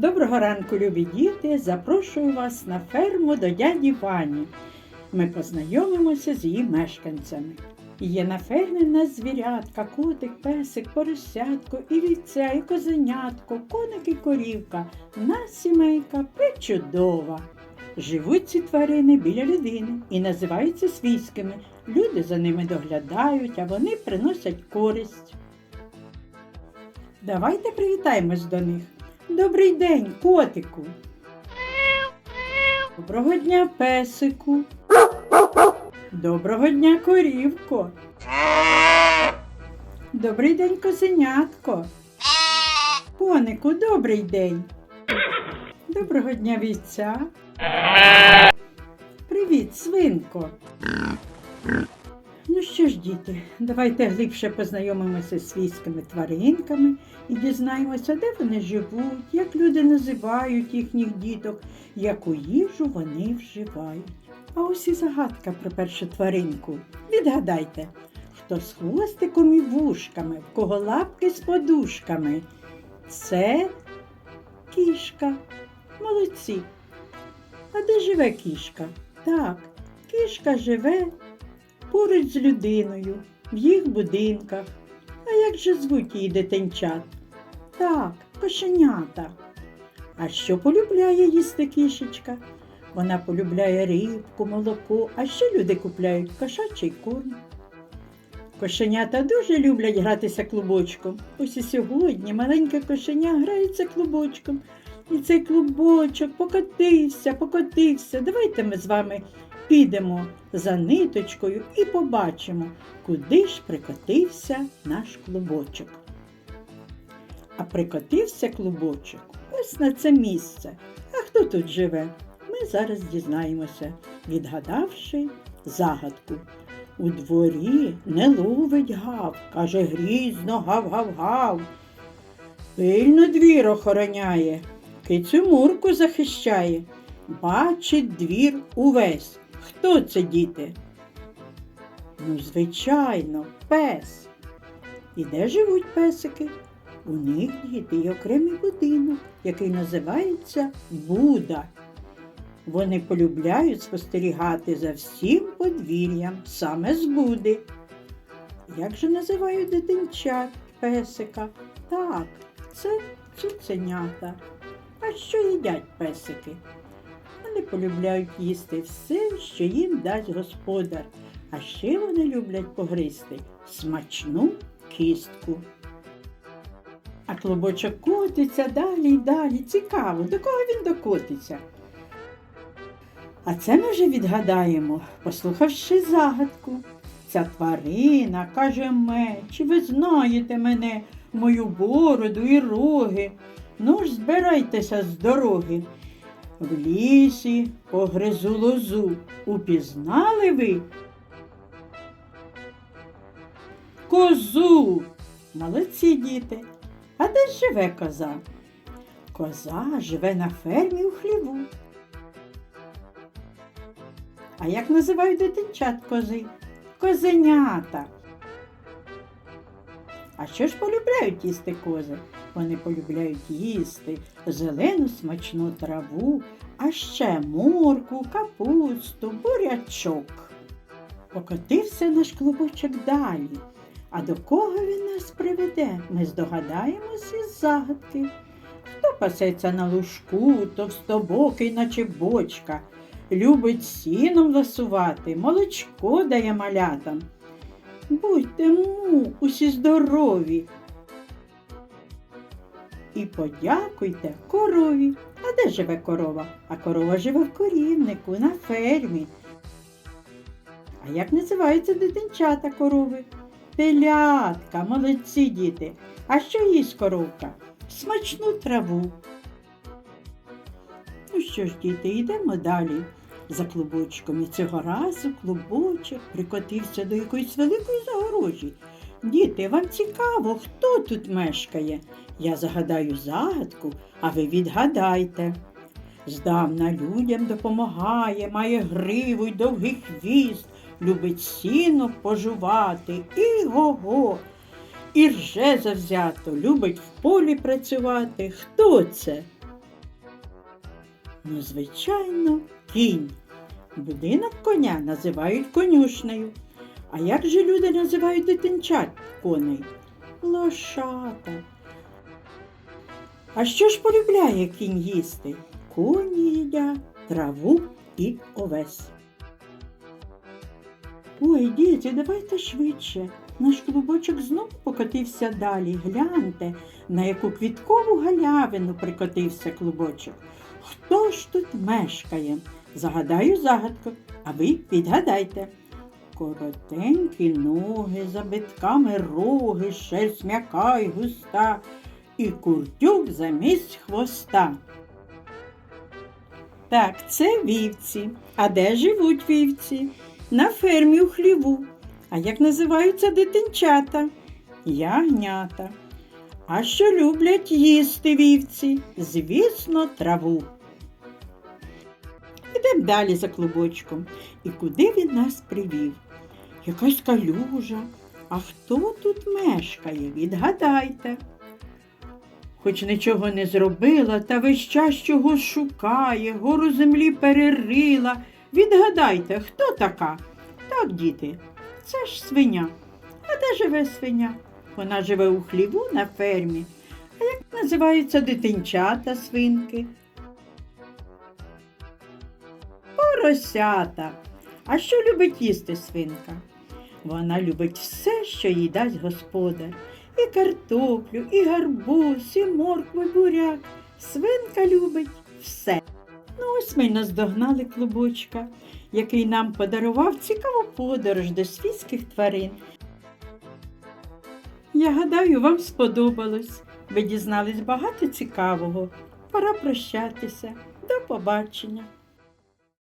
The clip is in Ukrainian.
Доброго ранку, любі діти! Запрошую вас на ферму до дяді Вані. Ми познайомимося з її мешканцями. Є на фермі в нас звірятка, котик, песик, поросятко, і вівця, і козенятко, коник і корівка. Нас сімейка причудова. Живуть ці тварини біля людини і називаються свійськими. Люди за ними доглядають, а вони приносять користь. Давайте привітаємось до них. Добрий день, котику. Доброго дня, песику. Доброго дня, корівко. Добрий день, козенятко. Конику, добрий день. Доброго дня, вівця. Привіт, свинко. Ну що ж, діти, давайте глибше познайомимося з свійськими тваринками і дізнаємося, де вони живуть, як люди називають їхніх діток, яку їжу вони вживають. А ось і загадка про першу тваринку. Відгадайте, хто з хвостиком і вушками, в кого лапки з подушками. Це кішка. Молодці. А де живе кішка? Так, кішка живе поруч з людиною, в їх будинках. А як же звуть її дитинчат? Так, кошенята. А що полюбляє їсти кішечка? Вона полюбляє рибку, молоко, а ще люди купляють кошачий корм. Кошенята дуже люблять гратися клубочком. Ось і сьогодні маленьке кошеня грається клубочком. І цей клубочок покотився, покотився. Давайте ми з вами підемо за ниточкою і побачимо, куди ж прикотився наш клубочок. А прикотився клубочок ось на це місце. А хто тут живе? Ми зараз дізнаємося, відгадавши загадку. У дворі не ловить гав, каже грізно гав-гав-гав. Пильно двір охороняє, кицю мурку захищає, бачить двір увесь. Хто це, діти? Ну, звичайно, пес. І де живуть песики? У них діти є окремий будинок, який називається Буда. Вони полюбляють спостерігати за всім подвір'ям саме з Буди. Як же називають дитинчат песика? Так, це цуценята. А що їдять песики? Вони полюбляють їсти все, що їм дасть господар. А ще вони люблять погризти смачну кістку. А клубочок котиться далі й далі. Цікаво, до кого він докотиться. А це ми вже відгадаємо, послухавши загадку. Ця тварина каже ме, чи ви знаєте мене, мою бороду і роги? Ну ж, збирайтеся з дороги. В лісі погризу лозу. Упізнали ви? Козу. Молодці діти. А де живе коза? Коза живе на фермі у хліву. А як називають дитинчат кози? Козенята. А що ж полюбляють їсти кози? Вони полюбляють їсти зелену смачну траву, а ще морку, капусту, бурячок. Покотився наш клубочок далі. А до кого він нас приведе? Ми здогадаємось із загадки. Хто пасеться на лужку, товстобокий, наче бочка, любить сіном ласувати, молочко дає малятам. Будьте му, усі здорові. І подякуйте корові. А де живе корова? А корова живе в корівнику, на фермі. А як називаються дитинчата корови? Телятка, молодці діти. А що їсть коровка? Смачну траву. Ну що ж, діти, йдемо далі за клубочком. І цього разу клубочок прикотився до якоїсь великої загорожі. Діти, вам цікаво, хто тут мешкає? Я загадаю загадку, а ви відгадайте. Здавна людям допомагає, має гриву й довгий хвіст, любить сіно пожувати і го-го. І рже завзято, любить в полі працювати. Хто це? Ну, звичайно, кінь. Будинок коня називають конюшнею. А як же люди називають дитинчат коней? Лошата. А що ж полюбляє кінь їсти? Коні їдять траву і овес. Ой, діти, давайте швидше. Наш клубочок знову покотився далі. Гляньте, на яку квіткову галявину прикотився клубочок. Хто ж тут мешкає? Загадаю загадку, а ви підгадайте. Коротенькі ноги, за битками роги, шерсть м'яка й густа, і куртюк замість хвоста. Так, це вівці. А де живуть вівці? На фермі у хліву. А як називаються дитинчата? Ягнята. А що люблять їсти вівці? Звісно, траву. Ідемо далі за клубочком. І куди він нас привів? Якась калюжа. А хто тут мешкає? Відгадайте. Хоч нічого не зробила, та весь час чогось шукає, гору землі перерила. Відгадайте, хто така? Так, діти, це ж свиня. А де живе свиня? Вона живе у хліву на фермі. А як називаються дитинчата свинки? Поросята. А що любить їсти свинка? Вона любить все, що їй дасть господар. І картоплю, і гарбуз, і моркву, і буряк. Свинка любить все. Ну, ось ми й наздогнали клубочка, який нам подарував цікаву подорож до свійських тварин. Я гадаю, вам сподобалось. Ви дізнались багато цікавого. Пора прощатися. До побачення.